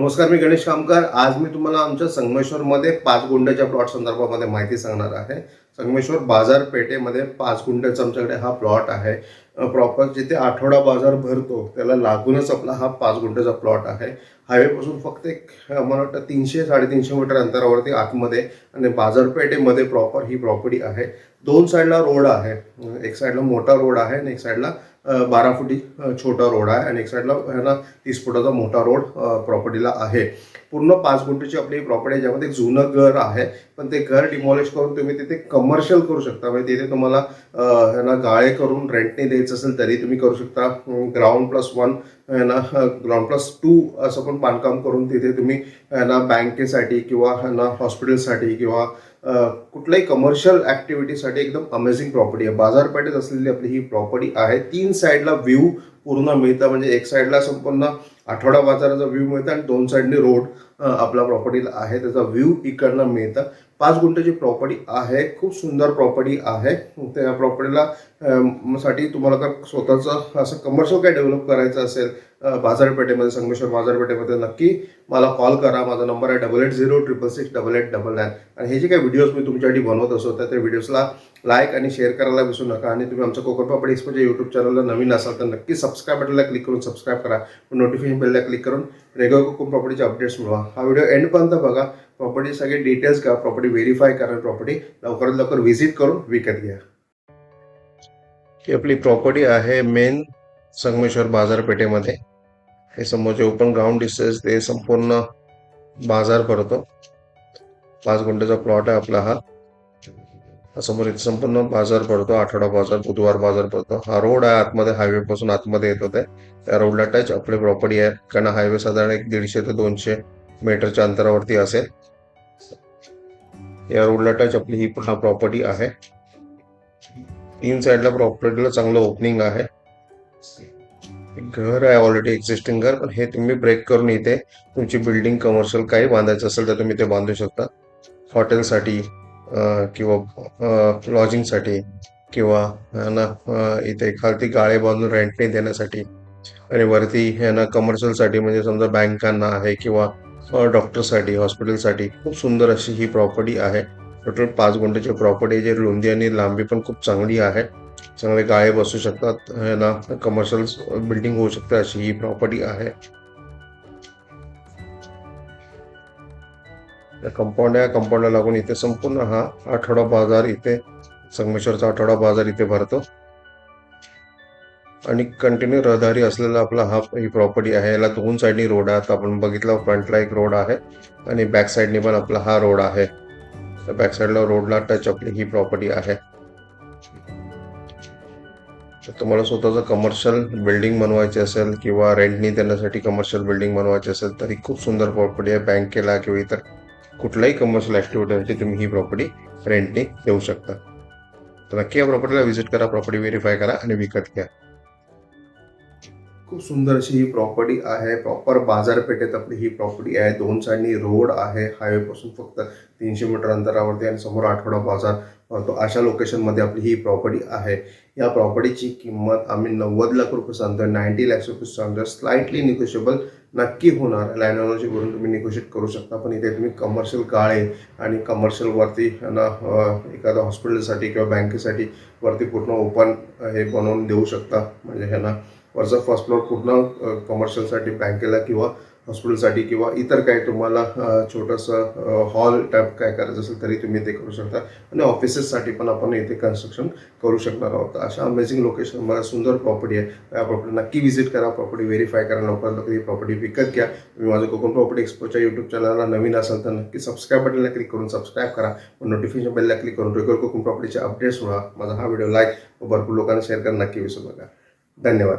नमस्कार मी गणेश कामकार. आज मी तुम्हाला आमच्या संगमेश्वरमध्ये पाच गुंड्याच्या प्लॉट संदर्भामध्ये माहिती सांगणार आहे. संगमेश्वर बाजारपेठेमध्ये पाच गुंड्याचा आमच्याकडे हा प्लॉट आहे. प्रॉपर जिथे आठवडा बाजार भरतो त्याला लागूनच आपला हा पाच गुंठ्याचा प्लॉट आहे. हायवेपासून फक्त एक मला वाटतं तीनशे साडेतीनशे मीटर अंतरावरती आतमध्ये आणि बाजारपेठेमध्ये प्रॉपर ही प्रॉपर्टी आहे. दोन साईडला रोड आहे. एक साईडला मोठा रोड आहे आणि एक साईडला बारा फुटी छोटा रोड आहे आणि एक साईडला आहे तीस फुटाचा मोठा रोड प्रॉपर्टीला आहे. पूर्ण पाच गुंठीची आपली प्रॉपर्टी आहे ज्यामध्ये एक जुनं घर आहे. पण ते घर डिमॉलिश करून तुम्ही तिथे कमर्शियल करू शकता. म्हणजे तिथे तुम्हाला अं, ना गाळे करून रेंटने द्यायचं असेल तरी तुम्ही करू शकता. ग्राउंड प्लस वन ना ग्राउंड प्लस टू असं पण बांधकाम करून तिथे तुम्ही ना बँकेसाठी किंवा ना हॉस्पिटलसाठी किंवा कुठल्याही कमर्शियल ॲक्टिव्हिटीसाठी एकदम अमेझिंग प्रॉपर्टी आहे. बाजारपेठेत असलेली आपली ही प्रॉपर्टी आहे. तीन साईडला व्ह्यू पूर्ण मिळतं. म्हणजे एक साईडला संपूर्ण आठवडा बाजाराचा व्ह्यू मिळतं आणि दोन साईडने रोड आपल्या प्रॉपर्टीला आहे त्याचा व्ह्यू इकडनं मिळतं. पाच गुंठ्याची प्रॉपर्टी आहे खूप सुंदर प्रॉपर्टी आहे. त्या प्रॉपर्टीला साठी तुम्हाला जर स्वतःचं असं कमर्शियल काय डेव्हलप करायचं असेल बाजारपेठेमध्ये संगमेश्वर बाजारपेठेमध्ये नक्की मला कॉल करा. माझा नंबर आहे double eight zero triple six double eight double nine आणि हे जे काही व्हिडिओज मी तुमच्यासाठी बनवत असतो त्या व्हिडिओजला लाईक आणि शेअर करायला विसरू नका. आणि तुम्ही आमचं कोकण पापडी एक्सपोच्या यूट्यूब चॅनलला नवीन असाल तर नक्की सबस्क्राईब बटनला क्लिक करून सबस्क्राईब करा. नोटिफिकेशन बेलला क्लिक करून रेगो कोकण प्रॉपर्टीचे अपडेट्स मिळवा. हा व्हिडिओ एंडपर्यंत बघा. प्रॉपर्टी सगळे डिटेल्स घ्या. प्रॉपर्टी व्हेरीफाय करा प्रॉपर्टी लवकरात लवकर व्हिजिट करून विकत घ्या. ही आपली प्रॉपर्टी आहे मेन संगमेश्वर बाजारपेठेमध्ये. हे समोर जे ओपन ग्राउंड डिस्टन्स ते संपूर्ण बाजार भरतो. पाच गुंठ्याचा प्लॉट आहे आपला हा. समोर इथे संपूर्ण बाजार पडतो आठवडा बाजार बुधवार बाजार पडतो. हा रोड आहे आतमध्ये हायवे पासून आतमध्ये येत होते. त्या रोडला टच आपली प्रॉपर्टी आहे. कारण हायवे साधारण एक दीडशे ते दोनशे मीटरच्या अंतरावरती असेल. या रोडला टच आपली ही पुन्हा प्रॉपर्टी आहे. तीन साईडला प्रॉपर्टीला चांगलं ओपनिंग आहे. घर आहे ऑलरेडी एक्झिस्टिंग घर पण हे तुम्ही ब्रेक करून इथे तुमची बिल्डिंग कमर्शियल काही बांधायचं असेल तर तुम्ही ते बांधू शकता. हॉटेलसाठी किंवा लॉजिंगसाठी किंवा है ना इथे खालती गाळे बांधून रेंटने देण्यासाठी आणि वरती है ना कमर्शियलसाठी म्हणजे समजा बँकांना आहे किंवा डॉक्टरसाठी हॉस्पिटलसाठी खूप सुंदर अशी ही प्रॉपर्टी आहे. टोटल पाच गुंठ्याची प्रॉपर्टी जे रुंदी आणि लांबी पण खूप चांगली आहे. चांगले गाळे बसू शकतात है ना कमर्शियल बिल्डिंग होऊ शकते अशी ही प्रॉपर्टी आहे. कंपाऊंड आहे. कंपाऊंडला लागून इथे संपूर्ण हा आठवडा बाजार इथे संगमेश्वरचा आठवडा बाजार इथे भरतो. आणि कंटिन्यू रहदारी असलेला आपला हा ही प्रॉपर्टी आहे. याला दोन साईडनी रोड आहे आता आपण बघितलं फ्रंटला एक रोड आहे आणि बॅक साईडनी पण आपला हा रोड आहे. बॅक साईडला रोडला टच आपली ही प्रॉपर्टी आहे. तर तुम्हाला स्वतःचं कमर्शियल बिल्डिंग बनवायची असेल किंवा रेंटनी देण्यासाठी कमर्शियल बिल्डिंग बनवायची असेल तरी खूप सुंदर प्रॉपर्टी आहे. बँकेला किंवा इतर कुठल्याही कमर्शियल ॲक्टिव्हिटीसाठी तुम्ही ही प्रॉपर्टी रेंटने देऊ शकता. तर नक्की या प्रॉपर्टीला व्हिजिट करा प्रॉपर्टी व्हेरीफाय करा आणि विकत घ्या. खूप सुंदर अशी ही प्रॉपर्टी आहे. प्रॉपर बाजारपेठेत आपली ही प्रॉपर्टी आहे. दोन साईडनी रोड आहे. हायवेपासून फक्त तीनशे मीटर अंतरावरती आणि समोर आठवडा बाजार तो अशा लोकेशनमध्ये आपली ही प्रॉपर्टी आहे. या प्रॉपर्टीची किंमत आम्ही नव्वद लाख रुपये सांगतो नाईन्टी लॅक्स रुपये सांगतो स्लाइटली निगोशिएबल नक्की होणार. लँडओनरशी बोलून तुम्ही निगोशिएट करू शकता. पण इथे तुम्ही कमर्शियल गाळे आणि कमर्शियलवरती ना एखाद्या हॉस्पिटलसाठी किंवा बँकेसाठी वरती पूर्ण ओपन हे बनवून देऊ शकता. म्हणजे ह्यांना वरचा फर्स्ट फ्लोअर पूर्ण कमर्शियलसाठी बँकेला किंवा हॉस्पिटलसाठी किंवा इतर काही तुम्हाला छोटंसं हॉल टाईप काय करायचं असेल तरी तुम्ही ते करू शकता. आणि ऑफिसेससाठी पण आपण इथे कन्स्ट्रक्शन करू शकणार आहोत. अशा अमेझिंग लोकेशन मला सुंदर प्रॉपर्टी आहे. या प्रॉपर्टी नक्की व्हिजिट करा. प्रॉपर्टी व्हेरीफाय करा. लवकरात लवकर ही प्रॉपर्टी विकत घ्या. तुम्ही माझं कोकण प्रॉपर्टी एक्सपोच्या यूट्यूब चॅनलला नवीन असाल तर नक्की सबस्क्राईब बटनला क्लिक करून सबस्क्राईब करा. नोटिफिकेशन बेलला क्लिक करून रेग्युलर कोकण प्रॉपर्टीचे अपडेट्स व्हा माझा हा व्हिडिओ लाईक व भरपूर लोकांना शेअर करा. नक्की विसरू नका. धन्यवाद.